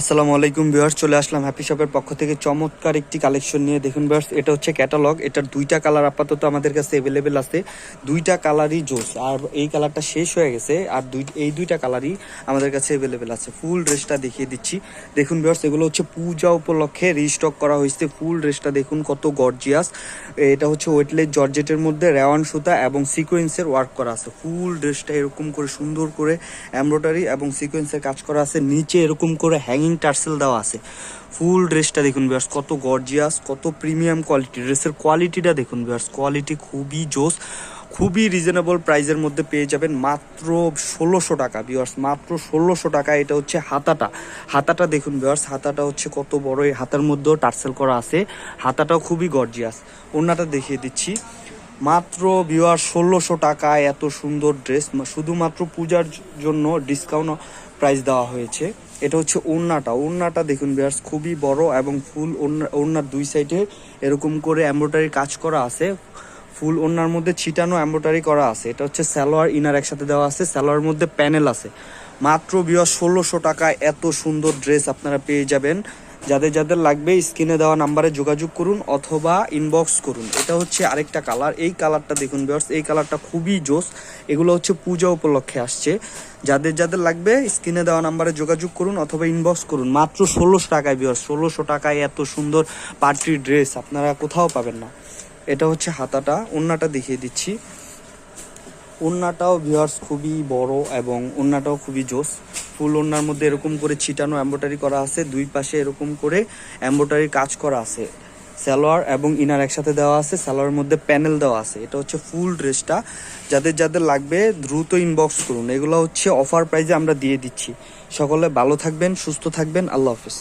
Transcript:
আসসালামু আলাইকুম ভিউয়ার্স, চলে আসলাম হ্যাপি শপের পক্ষ থেকে। চমৎকার একটি কালেকশন নিয়ে দেখুন ভিউয়ার্স, এটা হচ্ছে ক্যাটালগ এটার দুইটা কালার আপাতত আমাদের কাছে অ্যাভেলেবেল আছে। দুইটা কালারই জোস, আর এই কালারটা শেষ হয়ে গেছে, আর দুই, এই দুইটা কালারই আমাদের কাছে অ্যাভেলেবেল আছে। ফুল ড্রেসটা দেখিয়ে দিচ্ছি। দেখুন ভিউয়ার্স, এগুলো হচ্ছে পূজা উপলক্ষে রিস্টক করা হয়েছে। ফুল ড্রেসটা দেখুন কত গর্জিয়াস এটা হচ্ছে ওয়েটলেস জর্জেটের মধ্যে রেওয়ান সুতা এবং সিকোয়েন্সের ওয়ার্ক করা আছে। ফুল ড্রেসটা এরকম করে সুন্দর করে এমব্রয়ডারি এবং সিকোয়েন্সের কাজ করা আছে। নিচে এরকম করে হ্যাঙ্গিং টার্সেল দেওয়া আছে। ফুল ড্রেসটা দেখুন বিয়ার্স কত গর্জিয়াস কত প্রিমিয়াম কোয়ালিটি ড্রেসের কোয়ালিটিটা দেখুন বিয়ার্স কোয়ালিটি খুবই জোস, খুবই রিজনেবল প্রাইজের মধ্যে পেয়ে যাবেন মাত্র ষোলোশো টাকা বিয়ার্স মাত্র ষোলোশো টাকা। এটা হচ্ছে হাতাটা। হাতাটা দেখুন বিয়ার্স হাতাটা হচ্ছে কত বড়, এই হাতার মধ্যেও টার্সেল করা আছে। হাতাটাও খুবই গর্জিয়াস ওনাটা দেখিয়ে দিচ্ছি। মাত্র বিওয়ার ষোলোশো টাকায় এত সুন্দর ড্রেস শুধুমাত্র পূজার জন্য ডিসকাউন্ট প্রাইস দেওয়া হয়েছে। এটা হচ্ছে ওড়নাটা। ওড়নাটা দেখুন বিয়ার্স খুবই বড় এবং ফুল ওড়না ওড়নার দুই সাইডে এরকম করে এমব্রয়ডারি কাজ করা আছে। ফুল ওড়নার মধ্যে ছিটানো এমব্রয়ডারি করা আছে। এটা হচ্ছে সালোয়ার ইনার একসাথে দেওয়া আছে। সালোয়ার মধ্যে প্যানেল আছে। মাত্র বিয়ার ষোলোশো টাকায় এত সুন্দর ড্রেস আপনারা পেয়ে যাবেন। যাদের যাদের লাগবে স্ক্রিনে দেওয়া নাম্বারে যোগাযোগ করুন অথবা ইনবক্স করুন। এটা হচ্ছে আরেকটা কালার এই কালারটা দেখুন বিয়ার্স এই কালারটা খুবই জোস। এগুলো হচ্ছে পূজা উপলক্ষে আসছে। যাদের যাদের লাগবে স্ক্রিনে দেওয়া নাম্বারে যোগাযোগ করুন অথবা ইনবক্স করুন। মাত্র ষোলোশো টাকায় বিয়ার্স ষোলোশো টাকায় এত সুন্দর পার্টির ড্রেস আপনারা কোথাও পাবেন না। এটা হচ্ছে হাতাটা অন্যটা দেখিয়ে দিচ্ছি। ওন্নাটাও ভিউয়ার্স খুবই বড় এবং ওন্নাটাও খুবই জোস ফুল ওন্নার মধ্যে এরকম করে ছিটানো এম্ব্রয়ডারি করা আছে, দুই পাশে এরকম করে এম্ব্রয়ডারি কাজ করা আছে। সালোয়ার এবং ইনার একসাথে দেওয়া আছে, সালোয়ারের মধ্যে প্যানেল দেওয়া আছে। এটা হচ্ছে ফুল ড্রেসটা। যাদের যাদের লাগবে দ্রুত ইনবক্স করুন। এগুলো হচ্ছে অফার প্রাইজে আমরা দিয়ে দিচ্ছি। সকলে ভালো থাকবেন, সুস্থ থাকবেন। আল্লাহ হাফিজ।